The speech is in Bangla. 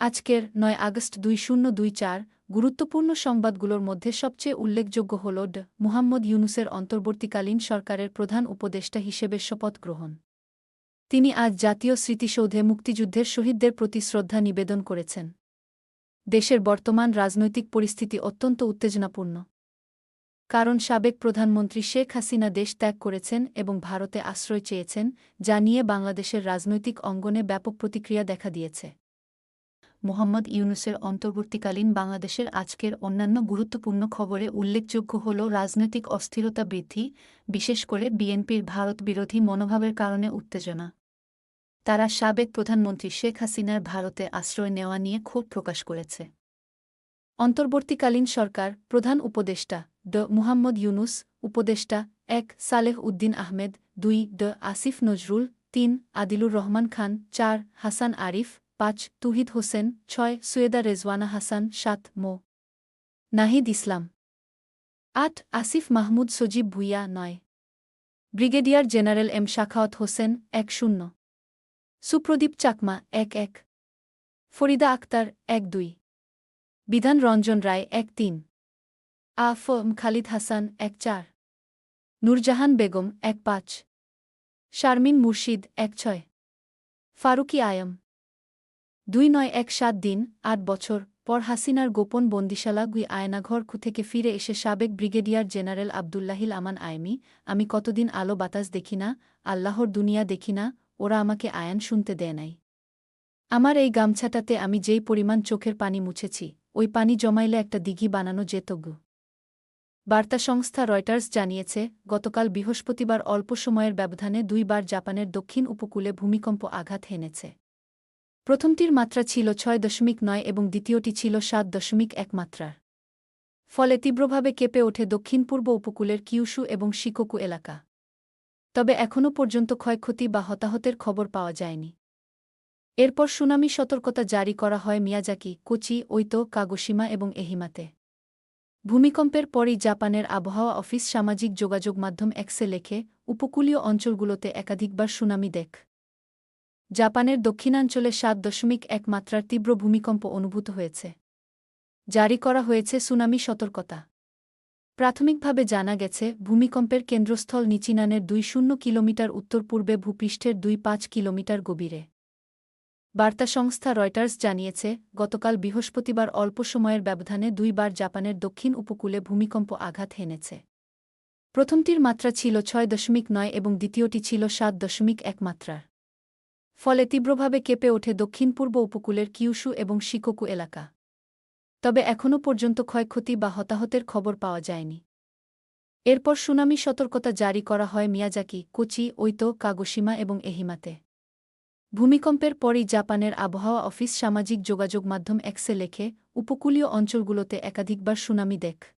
আজকের নয় আগস্ট দুই শূন্য দুই চার গুরুত্বপূর্ণ সংবাদগুলোর মধ্যে সবচেয়ে উল্লেখযোগ্য হল ড মুহাম্মদ ইউনুসের অন্তর্বর্তীকালীন সরকারের প্রধান উপদেষ্টা হিসেবে শপথ গ্রহণ। তিনি আজ জাতীয় স্মৃতিসৌধে মুক্তিযুদ্ধের শহীদদের প্রতি শ্রদ্ধা নিবেদন করেছেন। দেশের বর্তমান রাজনৈতিক পরিস্থিতি অত্যন্ত উত্তেজনাপূর্ণ। কারণ সাবেক প্রধানমন্ত্রী শেখ হাসিনা দেশ ত্যাগ করেছেন এবং ভারতে আশ্রয় চেয়েছেন, যা নিয়ে বাংলাদেশের রাজনৈতিক অঙ্গনে ব্যাপক প্রতিক্রিয়া দেখা দিয়েছে। মোহাম্মদ ইউনুসের অন্তর্বর্তীকালীন বাংলাদেশের আজকের অন্যান্য গুরুত্বপূর্ণ খবরে উল্লেখযোগ্য হল রাজনৈতিক অস্থিরতা বৃদ্ধি, বিশেষ করে বিএনপির ভারত বিরোধী মনোভাবের কারণে উত্তেজনা। তারা সাবেক প্রধানমন্ত্রী শেখ হাসিনার ভারতে আশ্রয় নেওয়া নিয়ে ক্ষোভ প্রকাশ করেছে। অন্তর্বর্তীকালীন সরকার প্রধান উপদেষ্টা ড মুহাম্মদ ইউনুস, উপদেষ্টা এক সালেহ উদ্দিন আহমেদ, দুই ড আসিফ নজরুল, তিন আদিলুর রহমান খান, চার হাসান আরিফ পাঁচ, তুহিদ হোসেন, ছয়, সুয়েদা রেজওয়ানা হাসান, সাত, মো। নাহিদ ইসলাম। আট, আসিফ মাহমুদ সজীব ভুইয়া, নয়। Brigadier general M Sakhawat Hossain, এক, শূন্য। সুপ্রদীপ চাকমা, এক এক। ফরিদা আক্তার, এক, দুই। বিধান রঞ্জন রায়, এক, তিন। আফ খালিদ হাসান, এক, চার। নূরজাহান বেগম, এক, পাঁচ। শারমিন মুর্শিদ, এক, ছয়। ফারুকি আয়ম। দুই নয় এক সাত দিন, আট বছর, পর হাসিনার গোপন বন্দিশালা গুই আয়নাঘর থেকে ফিরে এসে সাবেক ব্রিগেডিয়ার জেনারেল আবদুল্লাহিল আমান আয়মি আমি কতদিন আলো বাতাস দেখি না, আল্লাহর দুনিয়া দেখি না, ওরা আমাকে আয়ান শুনতে দেয় নাই। আমার এই গামছাটাতে আমি যেই পরিমাণ চোখের পানি মুছেছি, ওই পানি জমাইলে একটা দিঘি বানানো যেত গু। বার্তা সংস্থা রয়টার্স জানিয়েছে, গতকাল বৃহস্পতিবার অল্প সময়ের ব্যবধানে দুইবার জাপানের দক্ষিণ উপকূলে ভূমিকম্প আঘাত হেনেছে। প্রথমটির মাত্রা ছিল ছয় দশমিক নয় এবং দ্বিতীয়টি ছিল সাত দশমিক এক মাত্রার। ফলে তীব্রভাবে কেঁপে ওঠে দক্ষিণ পূর্ব উপকূলের কিউশু এবং শিকোকু এলাকা। তবে এখনও পর্যন্ত ক্ষয়ক্ষতি বা হতাহতের খবর পাওয়া যায়নি। এরপর সুনামি সতর্কতা জারি করা হয় মিয়াজাকি, কোচি ঐতো কাগোসীমা এবং এহিমাতে। ভূমিকম্পের পরই জাপানের আবহাওয়া অফিস সামাজিক যোগাযোগ মাধ্যম এক্সে লেখে, উপকূলীয় অঞ্চলগুলোতে একাধিকবার সুনামি দেখ। জাপানের দক্ষিণাঞ্চলে সাত দশমিক এক মাত্রার তীব্র ভূমিকম্প অনুভূত হয়েছে। জারি করা হয়েছে সুনামি সতর্কতা। প্রাথমিকভাবে জানা গেছে, ভূমিকম্পের কেন্দ্রস্থল নিচিনানের দুই শূন্য কিলোমিটার উত্তর পূর্বে ভূপৃষ্ঠের দুই পাঁচ কিলোমিটার গভীরে। বার্তা সংস্থা রয়টার্স জানিয়েছে, গতকাল বৃহস্পতিবার অল্প সময়ের ব্যবধানে দুইবার জাপানের দক্ষিণ উপকূলে ভূমিকম্প আঘাত হেনেছে। প্রথমটির মাত্রা ছিল ছয় দশমিক নয় এবং দ্বিতীয়টি ছিল সাত দশমিক এক মাত্রার। ফলে তীব্রভাবে কেঁপে ওঠে দক্ষিণ পূর্ব উপকূলের কিউশু এবং শিকোকু এলাকা। তবে এখনও পর্যন্ত ক্ষয়ক্ষতি বা হতাহতের খবর পাওয়া যায়নি। এরপর সুনামি সতর্কতা জারি করা হয় মিয়াজাকি, কোচি ঐতো কাগোসীমা এবং এহিমাতে। ভূমিকম্পের পরই জাপানের আবহাওয়া অফিস সামাজিক যোগাযোগ মাধ্যম এক্সে লেখে, উপকূলীয় অঞ্চলগুলোতে একাধিকবার সুনামি দেখ।